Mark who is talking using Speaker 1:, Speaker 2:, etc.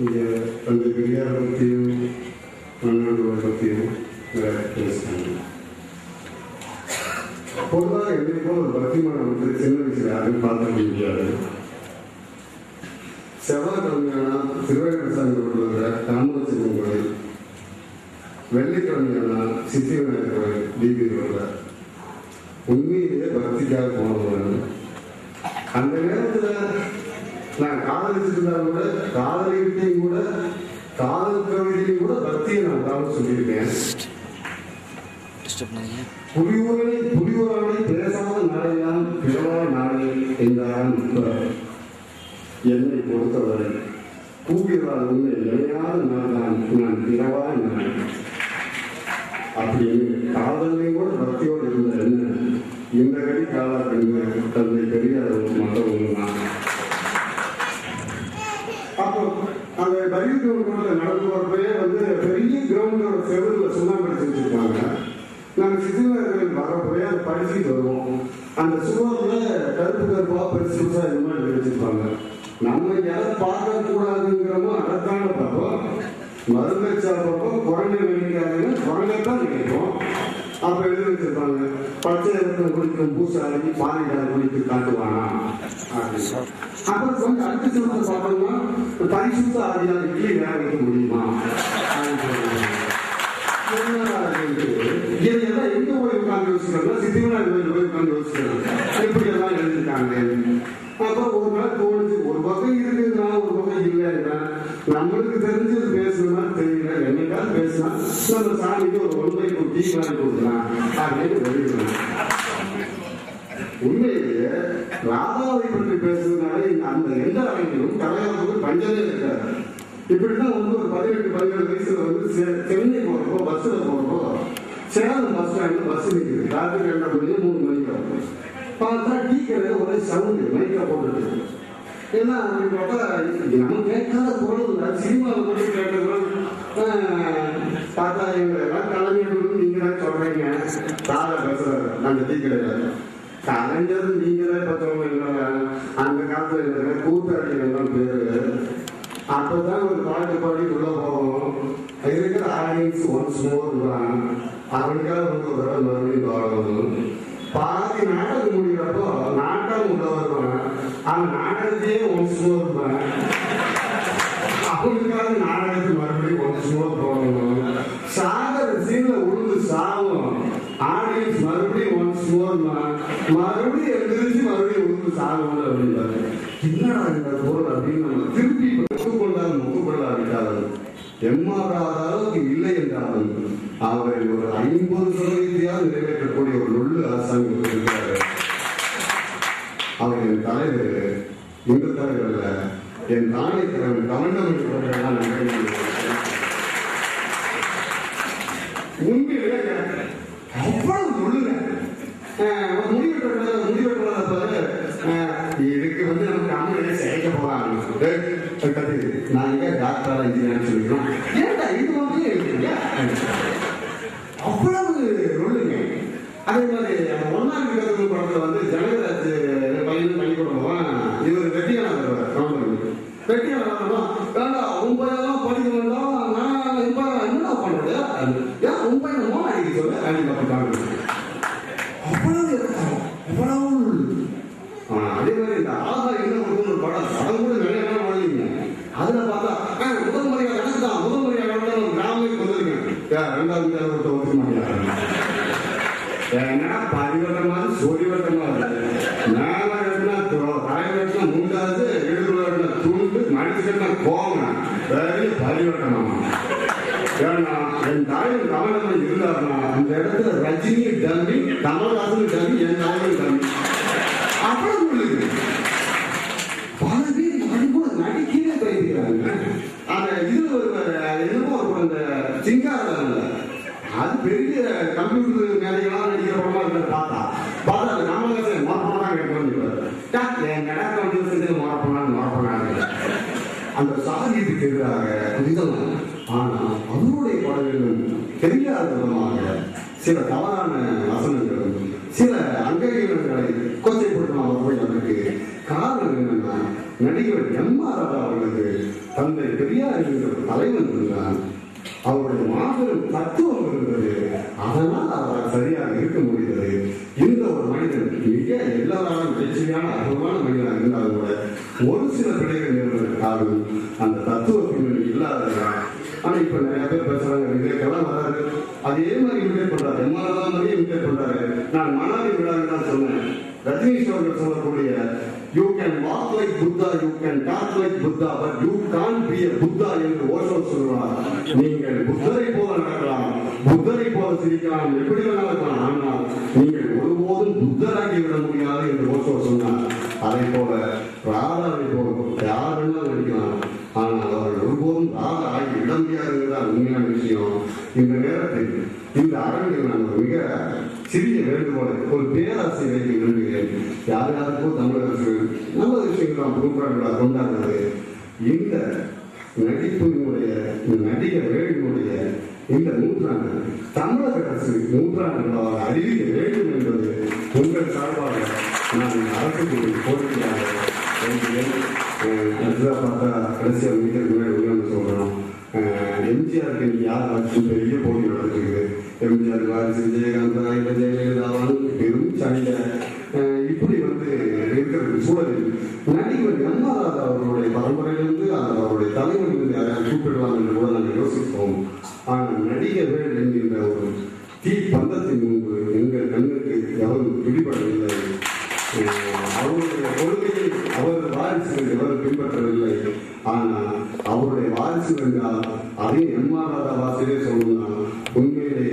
Speaker 1: இங்கே தந்தை பெரியாரை பற்றியும் மன்னர்களை பற்றியும் நிறைய பேசுகிறாங்க பொதுவாக என்னை போல ஒரு பக்திமானம் வந்து சின்ன வயசுல யாரும் பார்த்துக்க முடியாது. செவ்வாய்க்கிழமையானா திருவேங்கடசாமி ரோட்டில் தாமரசிவம் கோயில். வெள்ளிக்கிழமையானா சித்தி விநாயகர் கோயில் டிபி ரோட்டில் உண்மையிலேயே பக்திக்காக போனவங்க. அந்த நேரத்தில் நான் காதலிச்சிருந்தா கூட காதலிக்கிட்டையும் கூட காதல் கவிதையும் கூட பக்தியை நான் தான் சொல்லியிருக்கேன். புலியூரை புலியூரானை பேசாத நாளையான் பிறவா நாளை என்றான். என்னை பொறுத்தவரை கூவியதால் உண்மை நிலையாத நாள் தான் நான் பிறவா நாள் அப்படின்னு காதலையும் கூட பக்தியோடு இருந்த என்ன? இந்த கடி காலா கண்டு தந்தை பெரியார் மற்றவங்க தான் அப்போ அந்த பையன் நடந்து போறப்பயே வந்து பெரிய கிரவுண்டோட செவரில் சுண்ணாம்பு அடிச்சு வச்சிருப்பாங்க. நாங்க சிறுவர்கள் வரப்போயே அதை படிச்சுட்டு வருவோம். அந்த சுவர்ல கருப்பு கருப்பாக பெருசு பெருசாக இந்த மாதிரி எழுதி வச்சிருப்பாங்க நம்ம எதை பார்க்கக்கூடாதுங்கிறோமோ அதைத்தான பார்ப்போம் மருந்தை சாப்பிட்றப்போ குரங்கை நினைக்காதுன்னு குழந்தைத்தான் நினைப்போம் அப்ப எழுதி வச்சிருப்பாங்க. பச்சை இடத்துல குடிக்கும் பூசாரி பானைகளை குடித்து காட்டுவானா? அப்புறம் கொஞ்சம் அடுத்த சிவத்தை பார்த்தோம்னா பரிசுத்த ஆதியால் இட்லி வேலை வைக்க முடியுமா? அப்படின்னு எங்க போய் உட்கார்ந்து யோசிக்கிறோம்னா சித்திவிநாயகர் கோயில் போய் உட்கார்ந்து எப்படி எல்லாம் எழுதிருக்காங்க? அப்ப ஒரு நாள் தோணுச்சு ஒரு பக்கம் இருக்குதுன்னா ஒரு பக்கம் இல்லை நம்மளுக்கு தெரிஞ்சது பேசணும்னா தெரியும் என்னைக்காவது பேசினா நம்ம சாமிக்கு ஒரு ஒன்றை டீ வாங்கி கொடுக்கலாம் அப்படின்னு வெளியிடணும் உண்மையிலேயே ராதாவை பற்றி பேசுறதுனால இந்த அந்த எந்த அறிஞரும் கலைஞர்களுக்கு பஞ்சமே இருக்காது. இப்படிதான் வந்து ஒரு பதினெட்டு பதினேழு வயசுல வந்து சென்னை போறப்போ பஸ்ல போறப்போ சேலம் பஸ் ஸ்டாண்ட்ல பஸ் நிற்குது ராத்திரி ரெண்டரை மணி மூணு மணிக்கு ஆகும். பார்த்தா டீ கடையில ஒரே சவுண்டு மைக்கா போட்டுருக்கு ஏன்னா அப்படின்னு பார்த்தா நம்ம கேட்காத குரல் இல்லை சினிமாவில் மட்டும் கேட்டதுலாம் பார்த்தா எங்க எல்லாம் கலைஞர்கள் நீங்க தான் சொல்றீங்க. சாரா பேசுறாரு. அந்த டீ கடையில கலைஞர் நீங்க தான் இப்ப சொல்றீங்க அந்த காலத்துல இருக்கிற கூத்தாடிகள் பேரு. அப்பதான் ஒரு பாட்டு பாடி உள்ள போவோம். இருக்கிற ஆடியன்ஸ் ஒன்ஸ் மோர் தான். அவனுக்காக வந்து ஒரு தடவை மறுபடியும் பாடணும். பாதி நாடகம் முடிகிறப்போ நாட்டம் உள்ள வருவான் அவன் நாடகத்தையே ஒன்ஸ் மோர் தான். சாகர உழுந்து சாவும். ஆடியன்ஸ் மறுபடியும் ஒன்ஸ் மோர் மறுபடியும் எழுந்திரிச்சு மறுபடியும் உழுந்து சாகும் அப்படின்றாரு. என்னடா இந்த பொருள் அப்படின்னு நம்ம திருப்பி ஒத்துக்கொண்டாலும் ஒத்துக்கொள்ளாவிட்டாலும் எம்மாறாத அளவுக்கு இல்லை என்றார்கள் அவரை ஒரு ஐம்பது சதவீதத்தையாவது நிறைவேற்றக்கூடிய ஒரு நொல்லு அரசாங்கம் இருக்கிறார் அவர் என் தலைவர் இந்த தலைவர் அல்ல என் தானே தலைவர் கவர்மெண்ட் உண்மையிலே அவ்வளவு நொல்லுங்க முடிவெட்ட முடிவெட்டுறத இதுக்கு வந்து நமக்கு அம்மையிலே சேர்க்க போறாங்க நான் இங்க டாக்டரா இன்ஜினியர் சொல்லிக்கிறோம். ஏன்டா இது வந்து அவ்வளவு ரொல்லுங்க அதே மாதிரி அந்த ஒன்னாம் கிழக்கு படத்துல வந்து ஜனகராஜ் பையன் பள்ளிக்கூடம் போவான் இவர் வெட்டியான வெட்டியான வேண்டா உன் பையன் படிக்க வேண்டாம் நான் என் பையன் பண்றது ஏன் உன் பையன் அடிக்க அவ்வளவு அவ்வளவு. அதே மாதிரி இந்த ஆகா என்ன ஒரு படம் படம் கூட டம்மி கமலஹாசன் டம்மி என் தாயின் டம்மி அவ்வளவு உள்ளது. பல பேர் நடிக்கவே பயந்துக்கிறாங்க அந்த இது ஒரு என்னமோ ஒரு அந்த சிங்காரம் அது பெரிய கம்ப்யூட்டர் மேலையெல்லாம் நடிக்கிற படமா இருக்கிறத பார்த்தா பார்த்தா அது கமலஹாசன் மோரப்பனா கேட்கணும் என் நடக்க வந்து செஞ்சு மோரப்பனான்னு அந்த சாகியத்துக்கு எதிராக புதிதம் ஆனா அவருடைய படங்களும் தெரியாத விதமாக சில தவறான வசனங்களும் சில அங்கீகாரங்களை கொச்சைப்படுத்தணும் அவர் போய் அதற்கு காரணம் என்னன்னா நடிகர் எம் ஆர் அவர்களுக்கு தந்தை பெரியார் என்கிற தலைவன் இருந்தான் அவருடைய மாபெரும் தத்துவம் இருந்தது அதனால் அவரால் சரியாக இருக்க முடிந்தது. இந்த ஒரு மனிதன் மிக எல்லாராலும் வெற்றியான அற்புதமான மனிதனாக இருந்தாலும் கூட ஒரு சில பிள்ளைகள் நேர்வதற்கு காரணம் அந்த தத்துவ பின்னணி இல்லாததான் ஆனா இப்ப நிறைய பேர் பேசுறாங்க விவேக்கெல்லாம் வராது. அதே மாதிரி இமிடேட் பண்றாரு. எம்ஆர்ஆ மாதிரியே இமிடேட் பண்றாரு. நான் மனாலி விழாவில் தான் சொன்னேன். ரஜினிஷ் அவர்கள் சொல்லக்கூடிய you can walk like Buddha you can talk like Buddha but you can't be a Buddha என்று ஓஷோ சொல்லுவார். நீங்கள் புத்தரை போல நடக்கலாம் புத்தரை போல சிரிக்கலாம் எப்படி வேணாலும் ஆனால் நீங்கள் ஒருபோதும் புத்தராகி விட முடியாது என்று ஓஷோ சொன்னார். அதை போல ராதாவை போல யாரெல்லாம் நடிக்கலாம் ஆனால் அவர்கள் ஒருபோதும் ராதா ஆகி விட முடியாதுங்கிறதா உண்மையான விஷயம். இந்த நேரத்தில் இந்த அரங்கில் நான் மிக சிறிய வேண்டுகோளை ஒரு பேராசை வைக்க யார் யாருக்கும் தமிழக நல்ல விஷயங்கள் புதுப்பாடுகளாக கொண்டாடுறது. இந்த நடிப்பினுடைய நடிகர் வேலினுடைய இந்த நூற்றாண்டு தமிழக அரசு நூற்றாண்டுகளாக அறிவிக்க வேண்டும் என்பது உங்கள் சார்பாக நான் அரசுக்கு கோரிக்கையாக வைக்கிறேன் பார்த்தா கடைசியாக மீட்டர் முன்னாடி ஒன்று எம்ஜிஆருக்கு இன்னைக்கு யார் ஆட்சி பெரிய போட்டி நடந்துருக்குது எம்ஜிஆர் வாரிசு விஜயகாந்த் இல்லை ஜெயலலிதாவான் பெரும் சண்டை அஹ் இப்படி வந்து இருக்கிற சூழலில் தலைவர் எம்ஆர் அவர்களுடைய பரம்பரையிலிருந்து அவருடைய தலைவரிலிருந்து யாராவது கூப்பிடலாம் என்று கூட நாங்கள் யோசிப்போம். ஆனால் நடிகர்கள் என்கின்ற ஒரு தீ பந்தத்தின் முன்பு எங்கள் கண்ணுக்கு எவரும் பிடிபடவில்லை. அவருடைய கொள்கையை அவர் வாரிசுகள் எவரும் பின்பற்றவில்லை. ஆனால் அவருடைய வாரிசு என்றால் அதே எம்ஆர் வாசிலே சொல்லணும்னா
Speaker 2: உண்மையிலே